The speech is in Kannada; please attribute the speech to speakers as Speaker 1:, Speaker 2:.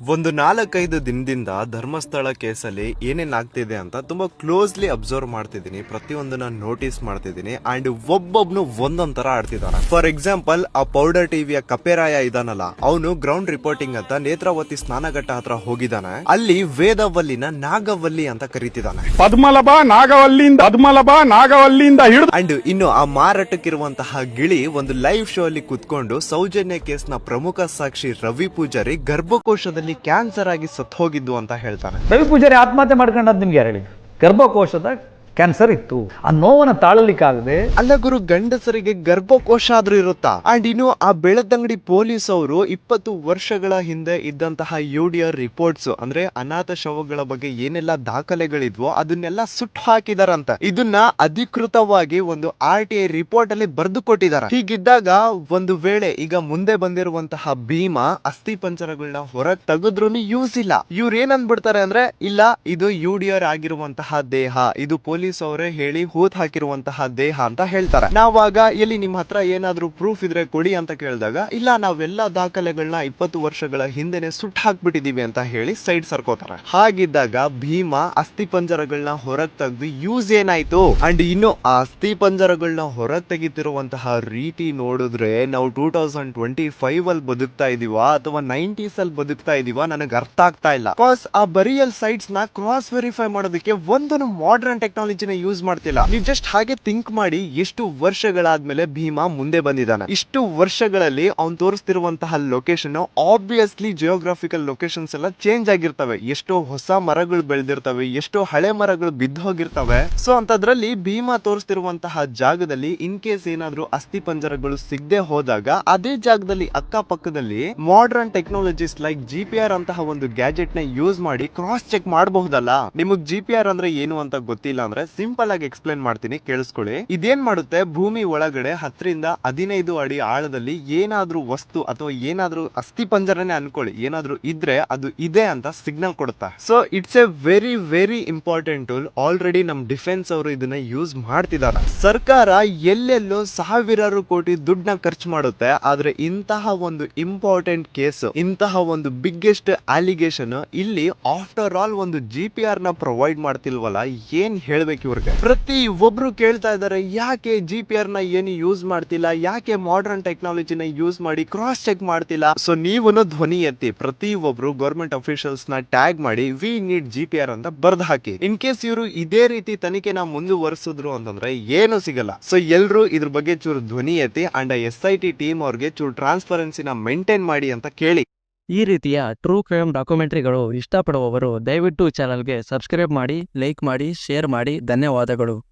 Speaker 1: ಒಂದು ನಾಲ್ಕೈದು ದಿನದಿಂದ ಧರ್ಮಸ್ಥಳ ಕೇಸಲ್ಲಿ ಏನೇನಾಗ್ತಿದೆ ಅಂತ ತುಂಬಾ ಕ್ಲೋಸ್ಲಿ ಅಬ್ಸರ್ವ್ ಮಾಡ್ತಿದ್ದೀನಿ. ಪ್ರತಿಯೊಂದನ್ನ ನೋಟಿಸ್ ಮಾಡ್ತಿದ್ದೀನಿ. ಅಂಡ್ ಒಬ್ಬೊಬ್ನು ಒಂದೊಂದ್ ತರ ಆಡ್ತಿದಾನೆ. ಫಾರ್ ಎಕ್ಸಾಂಪಲ್ ಆ ಪೌಡರ್ ಟಿವಿಯ ಕಪೆರಾಯ ಇದಾನಲ್ಲ ಅವನು ಗ್ರೌಂಡ್ ರಿಪೋರ್ಟಿಂಗ್ ಅಂತ ನೇತ್ರಾವತಿ ಸ್ನಾನಘಟ್ಟ ಹತ್ರ ಹೋಗಿದ್ದಾನೆ ಅಲ್ಲಿ ವೇದವಲ್ಲಿನ ನಾಗವಲ್ಲಿ ಅಂತ ಕರೀತಿದ್ದಾನೆ
Speaker 2: ಪದ್ಮಲಭ ನಾಗವಲ್ಲಿಂದ ಪದ್ಮಲಭ ನಾಗವಲ್ಲಿಂದ ಹಿಡಿದು
Speaker 1: ಅಂಡ್ ಇನ್ನು ಆ ಮಾರಾಟಕ್ಕಿರುವಂತಹ ಗಿಳಿ ಒಂದು ಲೈವ್ ಶೋ ಅಲ್ಲಿ ಕುತ್ಕೊಂಡು ಸೌಜನ್ಯ ಕೇಸ್ನ ಪ್ರಮುಖ ಸಾಕ್ಷಿ ರವಿ ಪೂಜಾರಿ ಗರ್ಭಕೋಶದಲ್ಲಿ ಕ್ಯಾನ್ಸರ್ ಆಗಿ ಸತ್ತು ಹೋಗಿದ್ದು ಅಂತ ಹೇಳ್ತಾನೆ.
Speaker 3: ರವಿ ಪೂಜಾರಿ ಆತ್ಮಹತ್ಯೆ ಮಾಡ್ಕೊಂಡದ್ದು ನಿಮ್ಗೆ ಯಾರು ಹೇಳಿ? ಗರ್ಭಕೋಶದ ಕ್ಯಾನ್ಸರ್ ಇತ್ತು. ಆ ನೋವನ್ನು ತಾಳಲಿಕ್ಕಾಗದೆ
Speaker 1: ಅಲ್ಲ ಗುರು, ಗಂಡಸರಿಗೆ ಗರ್ಭಕೋಶ ಆದ್ರೂ ಇರುತ್ತಾ? ಅಂಡ್ ಇನ್ನು ಆ ಬೆಳದಂಗಡಿ ಪೊಲೀಸ್ ಅವರು ಇಪ್ಪತ್ತು ವರ್ಷಗಳ ಹಿಂದೆ ಇದ್ದಂತಹ ಯು ಡಿ ಆರ್ ರಿಪೋರ್ಟ್ಸ್ ಅಂದ್ರೆ ಅನಾಥ ಶವಗಳ ಬಗ್ಗೆ ಏನೆಲ್ಲ ದಾಖಲೆಗಳಿದ್ವೋ ಅದನ್ನೆಲ್ಲ ಸುಟ್ಟು ಹಾಕಿದಾರಂತ. ಇದನ್ನ ಅಧಿಕೃತವಾಗಿ ಒಂದು ಆರ್ ಟಿ ಐ ರಿಪೋರ್ಟ್ ಅಲ್ಲಿ ಬರೆದು ಕೊಟ್ಟಿದ್ದಾರೆ ಹೀಗಿದ್ದಾಗ ಒಂದು ವೇಳೆ ಈಗ ಮುಂದೆ ಬಂದಿರುವಂತಹ ಭೀಮಾ ಅಸ್ಥಿ ಪಂಚರಗಳನ್ನ ಹೊರಗ್ ತೆಗೆದ್ರು ಯೂಸ್ ಇಲ್ಲ. ಇವ್ರು ಏನ್ ಅಂದ್ಬಿಡ್ತಾರೆ ಅಂದ್ರೆ, ಇಲ್ಲ, ಇದು ಯು ಡಿ ಆರ್ ಆಗಿರುವಂತಹ ದೇಹ, ಇದು ಪೊಲೀಸ್ ಅವರೇ ಹೇಳಿ ಹೂತ್ ಹಾಕಿರುವಂತಹ ದೇಹ ಅಂತ ಹೇಳ್ತಾರೆ. ನಾವಾಗ ಎಲ್ಲಿ ನಿಮ್ ಹತ್ರ ಏನಾದ್ರೂ ಪ್ರೂಫ್ ಇದ್ರೆ ಕೊಡಿ ಅಂತ ಕೇಳಿದಾಗ, ಇಲ್ಲ, ನಾವೆಲ್ಲ ದಾಖಲೆಗಳನ್ನ ಇಪ್ಪತ್ತು ವರ್ಷಗಳ ಹಿಂದೆನೆ ಸುಟ್ಟು ಹಾಕ್ಬಿಟ್ಟಿದೀವಿ ಅಂತ ಹೇಳಿ ಸೈಡ್ ಸರ್ಕೋತಾರೆ. ಹಾಗಿದ್ದಾಗ ಭೀಮಾ ಅಸ್ಥಿ ಪಂಜರಗಳನ್ನ ಹೊರಗ್ ತೆಗ್ದು ಯೂಸ್ ಏನಾಯ್ತು? ಅಂಡ್ ಇನ್ನು ಆ ಅಸ್ಥಿ ಪಂಜರಗಳನ್ನ ಹೊರಗ್ ತೆಗಿತಿರುವಂತಹ ರೀತಿ ನೋಡಿದ್ರೆ ನಾವು ಟೂ ತೌಸಂಡ್ ಟ್ವೆಂಟಿ ಫೈವ್ ಅಲ್ಲಿ ಬದುಕ್ತಾ ಇದೀವಾ ಅಥವಾ ನೈಂಟೀಸ್ ಅಲ್ಲಿ ಬದುಕ್ತಾ ಇದೀವಾ ನನಗೆ ಅರ್ಥ ಆಗ್ತಾ ಇಲ್ಲ. ಬಿಕಾಸ್ ಆ ಬರಿಯಲ್ ಸೈಟ್ಸ್ನ ಕ್ರಾಸ್ ವೆರಿಫೈ ಮಾಡೋದಕ್ಕೆ ಒಂದು ಮಾಡರ್ನ್ ಟೆಕ್ನಾಲಜಿನ ಯೂಸ್ ಮಾಡ್ತಿಲ್ಲ. ನೀವು ಜಸ್ಟ್ ಹಾಗೆ ಥಿಂಕ್ ಮಾಡಿ ಎಷ್ಟು ವರ್ಷಗಳಾದ್ಮೇಲೆ ಭೀಮಾ ಮುಂದೆ ಬಂದಿದ್ದಾನೆ. ಇಷ್ಟು ವರ್ಷಗಳಲ್ಲಿ ಅವ್ನು ತೋರಿಸ್ತಿರುವಂತಹ ಲೊಕೇಶನ್ ಆಬ್ವಿಯಸ್ಲಿ ಜಿಯೋಗ್ರಾಫಿಕಲ್ ಲೊಕೇಶನ್ಸ್ ಎಲ್ಲ ಚೇಂಜ್ ಆಗಿರ್ತವೆ. ಎಷ್ಟೋ ಹೊಸ ಮರಗಳು ಬೆಳೆದಿರ್ತವೆ, ಎಷ್ಟೋ ಹಳೆ ಮರಗಳು ಬಿದ್ದು ಹೋಗಿರ್ತವೆ. ಸೊ ಅಂತದ್ರಲ್ಲಿ ಭೀಮಾ ತೋರಿಸ್ತಿರುವಂತಹ ಜಾಗದಲ್ಲಿ ಇನ್ ಕೇಸ್ ಏನಾದ್ರೂ ಅಸ್ಥಿ ಪಂಜರಗಳು ಸಿಗದೆ ಹೋದಾಗ ಅದೇ ಜಾಗದಲ್ಲಿ ಅಕ್ಕಪಕ್ಕದಲ್ಲಿ modern technologies like G P ಅಂತಹ ಒಂದು ಗ್ಯಾಜೆಟ್ನ ಯೂಸ್ ಮಾಡಿ ಕ್ರಾಸ್ ಚೆಕ್ ಮಾಡಬಹುದಲ್ಲ? ನಿಮಗ್ ಜಿ ಪಿ ಆರ್ ಅಂದ್ರೆ ಏನು ಅಂತ ಗೊತ್ತಿಲ್ಲ ಅಂದ್ರೆ ಸಿಂಪಲ್ ಆಗಿ ಎಕ್ಸ್ಪ್ಲೇನ್ ಮಾಡ್ತೀನಿ, ಕೇಳಿಸ್ಕೊಳ್ಳಿ. ಇದೇನ್ ಮಾಡುತ್ತೆ? ಭೂಮಿ ಒಳಗಡೆ ಹತ್ತರಿಂದ ಹದಿನೈದು ಅಡಿ ಆಳದಲ್ಲಿ ಏನಾದ್ರೂ ವಸ್ತು ಅಥವಾ ಏನಾದ್ರೂ ಅಸ್ಥಿ ಪಂಜರನೇ ಅನ್ಕೊಳ್ಳಿ. ಏನಾದ್ರೂ ಇದ್ರೆ ಅದು ಇದೆ ಅಂತ ಸಿಗ್ನಲ್ ಕೊಡುತ್ತಾ. So it's a very very important tool already ನಮ್ ಡಿಫೆನ್ಸ್ ಅವರು ಇದನ್ನ ಯೂಸ್ ಮಾಡ್ತಿದ್ದಾರೆ ಸರ್ಕಾರ ಎಲ್ಲೆಲ್ಲೋ ಸಾವಿರಾರು ಕೋಟಿ ದುಡ್ಡನ್ನ ಖರ್ಚು ಮಾಡುತ್ತೆ. ಆದ್ರೆ ಇಂತಹ ಒಂದು ಇಂಪಾರ್ಟೆಂಟ್ ಕೇಸ್ ಇಂತಹ ಒಂದು ಬಿಗ್ಗೆಸ್ಟ್ ಅಲಿಗೇಷನ್ ಇಲ್ಲಿ ಆಫ್ಟರ್ ಆಲ್ ಒಂದು ಜಿ ಪಿ ಆರ್ನ ಪ್ರೊವೈಡ್ ಮಾಡ್ತಿಲ್ವಲ್ಲ? ಏನ್ ಹೇಳ್ಬೇಕು? ಇವ್ರಿಗೆ. ಪ್ರತಿ ಒಬ್ರು ಕೇಳ್ತಾ ಇದಾರೆ ಯಾಕೆ ಜಿ ಪಿ ಆರ್ನ ಏನು ಯೂಸ್ ಮಾಡ್ತಿಲ್ಲ ಯಾಕೆ ಮಾಡರ್ನ್ ಟೆಕ್ನಾಲಜಿನ ಯೂಸ್ ಮಾಡಿ ಕ್ರಾಸ್ ಚೆಕ್ ಮಾಡ್ತಿಲ್ಲ? ಸೊ ನೀವು ಧ್ವನಿ ಎತ್ತಿ ಪ್ರತಿ ಒಬ್ರು ಗೌರ್ಮೆಂಟ್ ಅಫಿಷಿಯಲ್ಸ್ನ ಟ್ಯಾಗ್ ಮಾಡಿ we need G P R ಅಂತ ಬರ್ದ್ ಹಾಕಿ. ಇನ್ ಕೇಸ್ ಇವರು ಇದೇ ರೀತಿ ತನಿಖೆನ ಮುಂದುವರಿಸಿದ್ರು ಅಂತಂದ್ರೆ ಏನು ಸಿಗಲ್ಲ. ಸೊ ಎಲ್ರು ಇದ್ರ ಬಗ್ಗೆ ಚೂರು ಧ್ವನಿ ಎತ್ತಿ and S I T team ಅವ್ರಿಗೆ ಚೂರು ಟ್ರಾನ್ಸ್ಪರೆನ್ಸಿನ ಮೇಂಟೈನ್ ಮಾಡಿ ಅಂತ ಕೇಳಿ.
Speaker 4: ಈ ರೀತಿಯ ಟ್ರೂ ಕ್ರೈಮ್ ಡಾಕ್ಯುಮೆಂಟ್ರಿಗಳು ಇಷ್ಟಪಡುವವರು ದಯವಿಟ್ಟು ಚಾನಲ್ಗೆ ಸಬ್ಸ್ಕ್ರೈಬ್ ಮಾಡಿ ಲೈಕ್ ಮಾಡಿ ಶೇರ್ ಮಾಡಿ. ಧನ್ಯವಾದಗಳು.